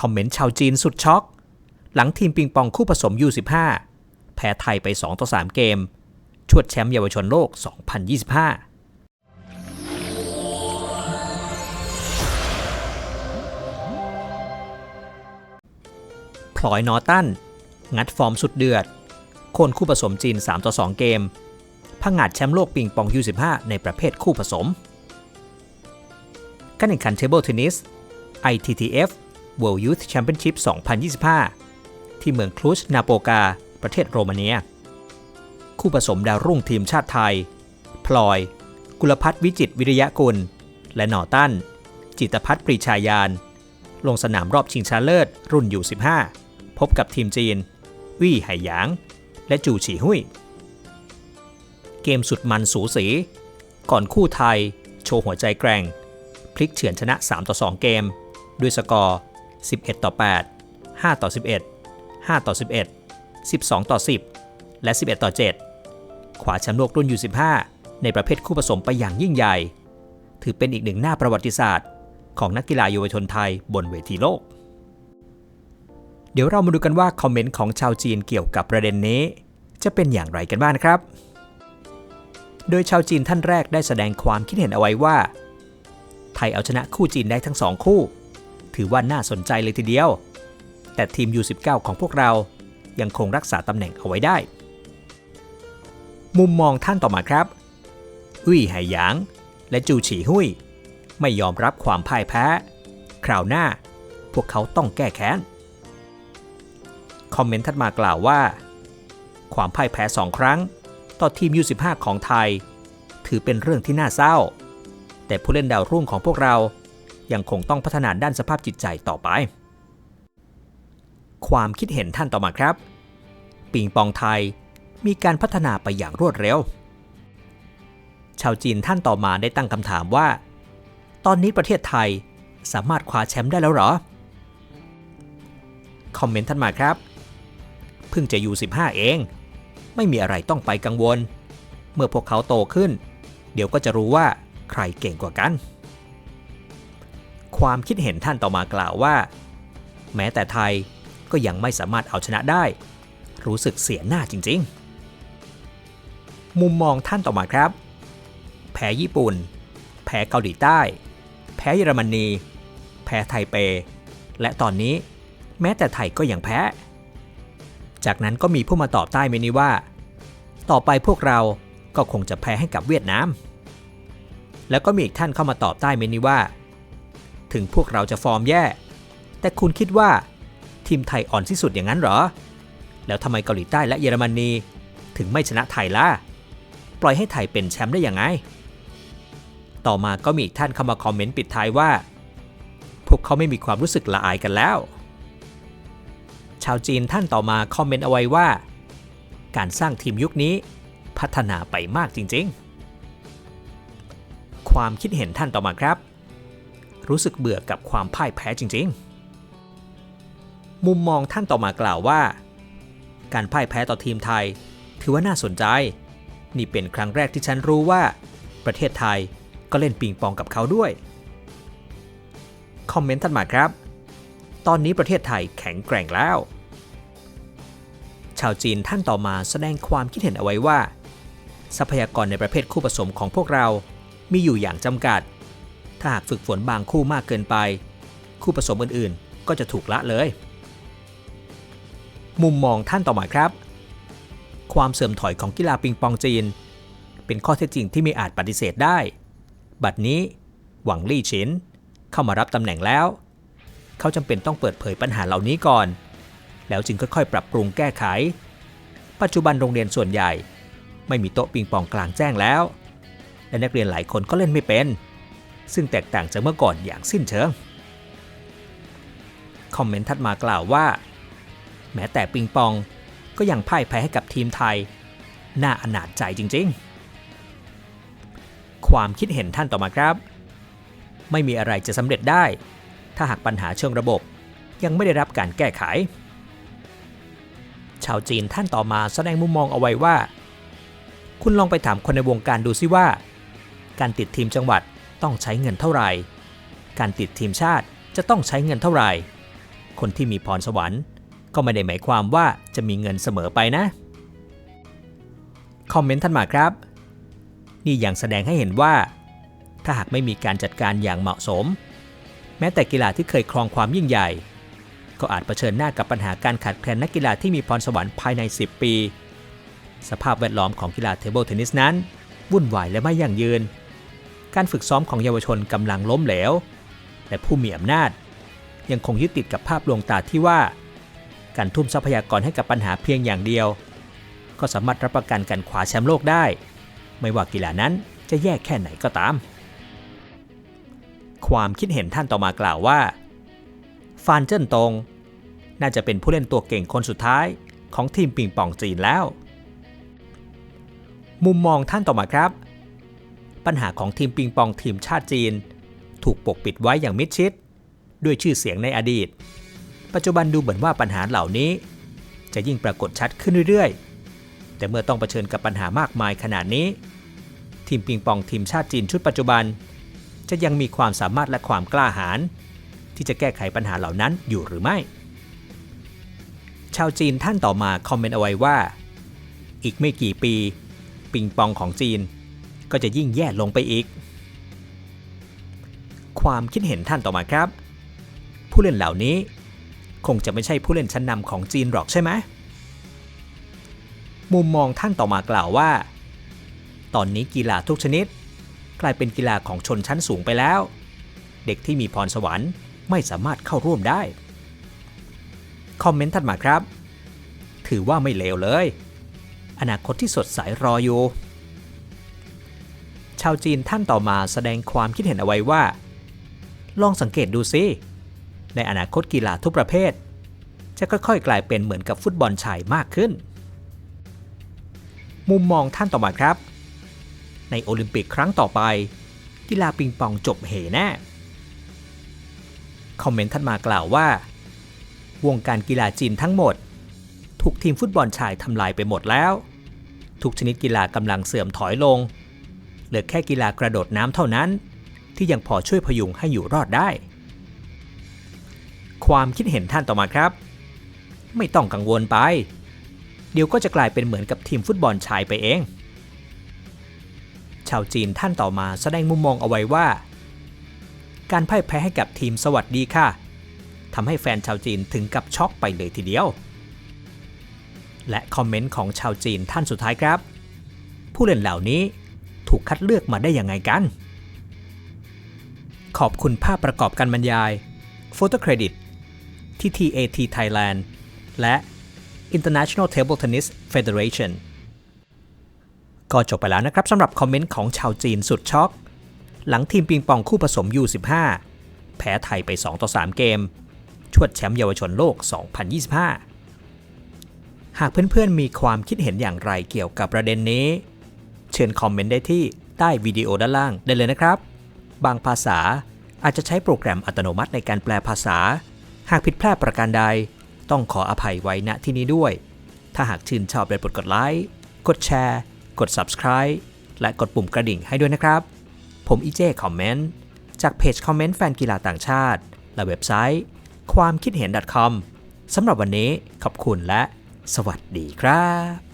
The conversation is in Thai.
คอมเมนต์ชาวจีนสุดช็อก หลังทีมปิงปองคู่ผสม U15 แพ้ไทยไป 2 ต่อ 3 เกม ชวดแชมป์เยาวชนโลก 2025พลอยนอตัน งัดฟอร์มสุดเดือด โค่นคู่ผสมจีน 3 ต่อ 2 เกมพังงาดแชมป์โลกปิงปอง U15 ในประเภทคู่ผสมการแข่งขันเทเบิลเทนนิส ITTF World Youth Championship 2025 ที่เมืองคลูชนาโปกา ประเทศโรมาเนีย คู่ผสมดาวรุ่งทีมชาติไทย พลอย กุลพัฒน์วิจิตวิริยะกุล และหน่อตั้น จิตพัฒน์ปรีชายาน ลงสนามรอบชิงชนะเลิศ รุ่นอยู่ 15 พบกับทีมจีน วี่ไหหยาง และจูฉีหุยเกมสุดมันสูสี ก่อนคู่ไทย โชว์หัวใจแกร่ง พลิกเฉือนชนะ 3 ต่อ 2 เกม ด้วยสกอร์ 11 ต่อ 8 5 ต่อ 11 5 ต่อ 11 12 ต่อ 10 และ 11 ต่อ 7 ขวาแชมป์โลกรุ่น U15 ในประเภทคู่ผสมไปอย่างยิ่งใหญ่ ถือเป็นอีกหนึ่งหน้าประวัติศาสตร์ ของนักกีฬาเยาวชนไทยบนเวทีโลก เดี๋ยวเรามาดูกันว่าคอมเมนต์ของชาวจีนเกี่ยวกับประเด็นนี้ จะเป็นอย่างไรกันบ้างครับ โดยชาวจีนท่านแรกได้แสดงความคิดเห็นเอาไว้ว่า ไทยเอาชนะคู่จีนได้ทั้งสองคู่ ถือว่าน่าสนใจเลยทีเดียว แต่ทีม U19 ของพวกเรายังคงรักษาตำแหน่งเอาไว้ได้ มุมมองท่านต่อมาครับ อุ้ยไหหยาง และจูฉีหุยไม่ยอมรับความพ่ายแพ้ คราวหน้า พวกเขาต้องแก้แค้น คอมเมนต์ถัดมากล่าวว่า ความพ่ายแพ้สองครั้ง ต่อทีม U15 ของไทย ถือเป็นเรื่องที่น่าเศร้า แต่ผู้เล่นดาวรุ่งของพวกเรา ยังคงต้องพัฒนาด้านสภาพจิตใจต่อไป ความคิดเห็นท่านต่อมาครับ ปิงปองไทยมีการพัฒนาไปอย่างรวดเร็ว ชาวจีนท่านต่อมาได้ตั้งคำถามว่า ตอนนี้ประเทศไทยสามารถคว้าแชมป์ได้แล้วหรอ คอมเมนต์ท่านมาครับ เพิ่งจะอยู่ 15 เอง ไม่มีอะไรต้องไปกังวล เมื่อพวกเขาโตขึ้น เดี๋ยวก็จะรู้ว่าใครเก่งกว่ากัน ความคิดเห็นท่านต่อมากล่าวว่า แม้แต่ไทยก็ยังไม่สามารถเอาชนะได้ รู้สึกเสียหน้าจริง ๆ มุมมองท่านต่อมาครับ แพ้ญี่ปุ่น แพ้เกาหลีใต้ แพ้เยอรมนี แพ้ไทเป และตอนนี้แม้แต่ไทยก็ยังแพ้ จากนั้นก็มีผู้มาตอบใต้เมนี้ว่า ต่อไปพวกเราก็คงจะแพ้ให้กับเวียดนาม แล้วก็มีอีกท่านเข้ามาตอบใต้เมนี้ว่า ถึงพวกเราจะฟอร์มแย่ แต่คุณคิดว่า ทีมไทยอ่อนที่สุดอย่างนั้นเหรอ แล้วทำไมเกาหลีใต้และเยอรมนีถึงไม่ชนะไทยล่ะ ปล่อยให้ไทยเป็นแชมป์ได้ย่างไง ต่อมาก็มีอีกท่านเข้ามาคอมเมนต์ปิดท้ายว่า พวกเขาไม่มีความรู้สึกละอายกันแล้ว ชาวจีนท่านต่อมาคอมเมนต์เอาไว้ว่า การสร้างทีมยุคนี้พัฒนาไปมากจริง ๆ ความคิดเห็นท่านต่อมาครับ รู้สึกเบื่อกับความพ่ายแพ้จริงๆ มุมมองท่านต่อมากล่าวว่า การพ่ายแพ้ต่อทีมไทย ถือว่าน่าสนใจ นี่เป็นครั้งแรกที่ฉันรู้ว่า ประเทศไทยก็เล่นปิงปองกับเขาด้วย คอมเมนต์ท่านมาครับ ตอนนี้ประเทศไทยแข็งแกร่งแล้ว ชาวจีนท่านต่อมาแสดงความคิดเห็นเอาไว้ว่า ทรัพยากรในประเภทคู่ผสมของพวกเรา มีอยู่อย่างจำกัด ถ้าหากฝึกฝนบางคู่มากเกินไป คู่ผสมอื่นๆ ก็จะถูกละเลย มุมมองท่านต่อมาครับ ความเสื่อมถอยของกีฬาปิงปองจีน เป็นข้อเท็จจริงที่ไม่อาจปฏิเสธได้ บัดนี้หวังลี่ฉินเข้ามารับตำแหน่งแล้ว เขาจำเป็นต้องเปิดเผยปัญหาเหล่านี้ก่อน แล้วจึงค่อยๆ ปรับปรุงแก้ไข ปัจจุบันโรงเรียนส่วนใหญ่ ไม่มีโต๊ะปิงปองกลางแจ้งแล้ว และนักเรียนหลายคนก็เล่นไม่เป็น ซึ่งแตกต่างจากเมื่อก่อนอย่างสิ้นเชิง คอมเมนต์ทัดมากล่าวว่า แม้แต่ปิงปองก็ยังพ่ายแพ้ให้กับทีมไทย น่าอนาจใจจริงๆ ความคิดเห็นท่านต่อมาครับ ไม่มีอะไรจะสำเร็จได้ ถ้าหากปัญหาเชิงระบบยังไม่ได้รับการแก้ไข ชาวจีนท่านต่อมาแสดงมุมมองเอาไว้ว่า คุณลองไปถามคนในวงการดูซิว่า การติดทีมจังหวัด ต้องใช้เงินเท่าไหร่ การติดทีมชาติจะต้องใช้เงินเท่าไหร่ คนที่มีพรสวรรค์ ก็ไม่ได้หมายความว่าจะมีเงินเสมอไปนะ คอมเมนต์ท่านมาครับ นี่อยังแสดงให้เห็นว่า ถ้าหากไม่มีการจัดการอย่างเหมาะสม แม้แต่กีฬาที่เคยครองความยิ่งใหญ่ ก็อาจเผชิญหน้ากับปัญหาการขาดแคลนนักกีฬาที่มีพรสวรรค์ภายใน 10 ปี สภาพแวดล้อมของกีฬาเทเบิลเทนนิสนั้น วุ่นวายและไม่ยั่งยืน การฝึกซ้อมของเยาวชนกำลังล้มเหลว และผู้มีอำนาจ ยังคงยึดติดกับภาพลวงตาที่ว่า การทุ่มทรัพยากรให้กับปัญหาเพียงอย่างเดียว ก็สามารถรับประกันการคว้าแชมป์โลกได้ ไม่ว่ากีฬานั้นจะแย่แค่ไหนก็ตาม ความคิดเห็นท่านต่อมากล่าวว่า ฟานเจิ้นตง น่าจะเป็นผู้เล่นตัวเก่งคนสุดท้ายของทีมปิงปองจีนแล้ว มุมมองท่านต่อมาครับ ปัญหาของทีมปิงปองทีมชาติจีน ถูกปกปิดไว้อย่างมิดชิด ด้วยชื่อเสียงในอดีต ปัจจุบันดูเหมือนว่าปัญหาเหล่านี้ จะยิ่งปรากฏชัดขึ้นเรื่อยๆ แต่เมื่อต้องเผชิญกับปัญหามากมายขนาดนี้ ทีมปิงปองทีมชาติจีนชุดปัจจุบัน จะยังมีความสามารถและความกล้าหาญที่จะแก้ไขปัญหาเหล่านั้นอยู่หรือไม่ ชาวจีนท่านต่อมาคอมเมนต์เอาไว้ว่า อีกไม่กี่ปี ปิงปองของจีน ก็จะยิ่งแย่ลงไปอีก ความคิดเห็นท่านต่อมาครับ ผู้เล่นเหล่านี้ คงจะไม่ใช่ผู้เล่นชั้นนำของจีนหรอกใช่ไหมมุมมองท่านต่อมากล่าวว่า ตอนนี้กีฬาทุกชนิด กลายเป็นกีฬาของชนชั้นสูงไปแล้ว เด็กที่มีพรสวรรค์ไม่สามารถเข้าร่วมได้ คอมเมนต์ถัดมาครับ ถือว่าไม่เลวเลย อนาคตที่สดใสรออยู่ ชาวจีนท่านต่อมาแสดงความคิดเห็นเอาไว้ว่า ลองสังเกตดูสิในอนาคตกีฬาทุกประเภท จะค่อยๆ กลายเป็นเหมือนกับฟุตบอลชายมากขึ้น มุมมองท่านต่อมาครับ ในโอลิมปิกครั้งต่อไป กีฬาปิงปองจบเหแน่คอมเมนต์ท่านมากล่าวว่า วงการกีฬาจีนทั้งหมด ถูกทีมฟุตบอลชายทำลายไปหมดแล้ว ทุกชนิดกีฬากำลังเสื่อมถอยลง เหลือแค่กีฬากระโดดน้ำเท่านั้น ที่ยังพอช่วยพยุงให้อยู่รอดได้ ความคิดเห็นท่านต่อมาครับ ไม่ต้องกังวลไป เดี๋ยวก็จะกลายเป็นเหมือนกับทีมฟุตบอลชายไปเอง ชาวจีนท่านต่อมาแสดงมุมมองเอาไว้ว่า การพ่ายแพ้ให้กับทีมสวัสดีค่ะทำให้แฟนชาวจีนถึงกับช็อกไปเลยทีเดียว และคอมเมนต์ของชาวจีนท่านสุดท้ายครับ ผู้เล่นเหล่านี้ ถูกคัดเลือกมาได้ยังไงกัน ขอบคุณภาพประกอบการบรรยาย Photo Credit ที่ TAT Thailand และ International Table Tennis Federation ก็จบไปแล้วนะครับสำหรับคอมเมนต์ของชาวจีนสุดช็อก หลังทีมปิงปองคู่ผสม U15 แพ้ไทยไป 2 ต่อ 3 เกม ชวดแชมป์เยาวชนโลก 2025 หากเพื่อนๆมีความคิดเห็นอย่างไรเกี่ยวกับประเด็นนี้ ชิญคอมเมนต์ได้ที่ใต้วิดีโอด้านล่างได้เลยนะครับ บางภาษาอาจจะใช้โปรแกรมอัตโนมัติในการแปลภาษา หากผิดพลาดประการใด ต้องขออภัยไว้ณที่นี้ด้วย ถ้าหากชื่นชอบโปรดกดไลค์ กดแชร์ กด subscribe และกดปุ่มกระดิ่งให้ด้วยนะครับ ผมอีเจคอมเมนต์จากเพจคอมเมนต์แฟนกีฬาต่างชาติ และเว็บไซต์ ความคิดเห็น .com สำหรับวันนี้ขอบคุณและ สวัสดีครับ